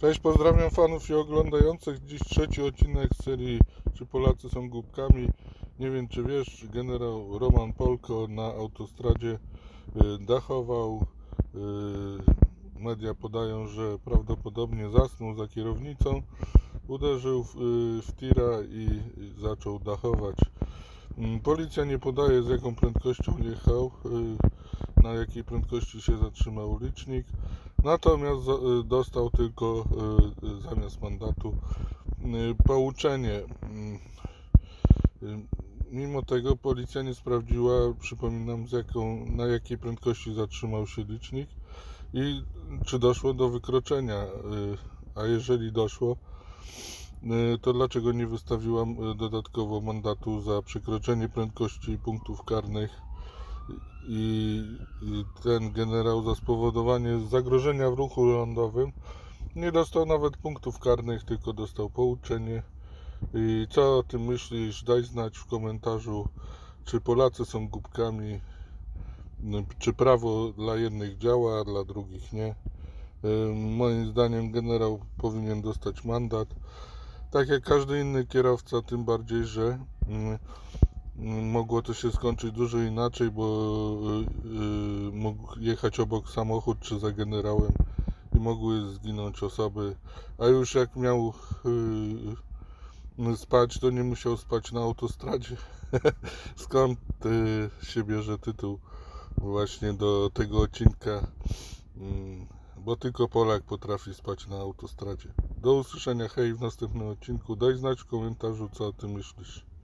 Cześć, pozdrawiam fanów i oglądających dziś trzeci odcinek serii Czy Polacy są głupkami? Nie wiem czy wiesz, generał Roman Polko na autostradzie y, dachował. y, Media podają, że prawdopodobnie zasnął za kierownicą, uderzył w, y, tira i zaczął dachować. Mm, Policja nie podaje z jaką prędkością jechał, na jakiej prędkości się zatrzymał licznik. Natomiast y, dostał tylko y, y, zamiast mandatu pouczenie. Mm, Mimo tego policja nie sprawdziła, przypominam, jaką, na jakiej prędkości zatrzymał się licznik i czy doszło do wykroczenia. A jeżeli doszło, to dlaczego nie wystawiłam dodatkowo mandatu za przekroczenie prędkości punktów karnych i, ten generał za spowodowanie zagrożenia w ruchu lądowym nie dostał nawet punktów karnych, tylko dostał pouczenie. I co o tym myślisz? Daj znać w komentarzu, czy Polacy są głupkami, no, czy prawo dla jednych działa, a dla drugich nie. Moim zdaniem generał powinien dostać mandat, tak jak każdy inny kierowca, tym bardziej, że Mm, Mogło to się skończyć dużo inaczej, bo y, y, mógł jechać obok samochód czy za generałem i mogły zginąć osoby. A już jak miał y, spać, to nie musiał spać na autostradzie. Skąd się bierze tytuł właśnie do tego odcinka? Mm, Bo tylko Polak potrafi spać na autostradzie. Do usłyszenia, hej, w następnym odcinku. Daj znać w komentarzu, co o tym myślisz.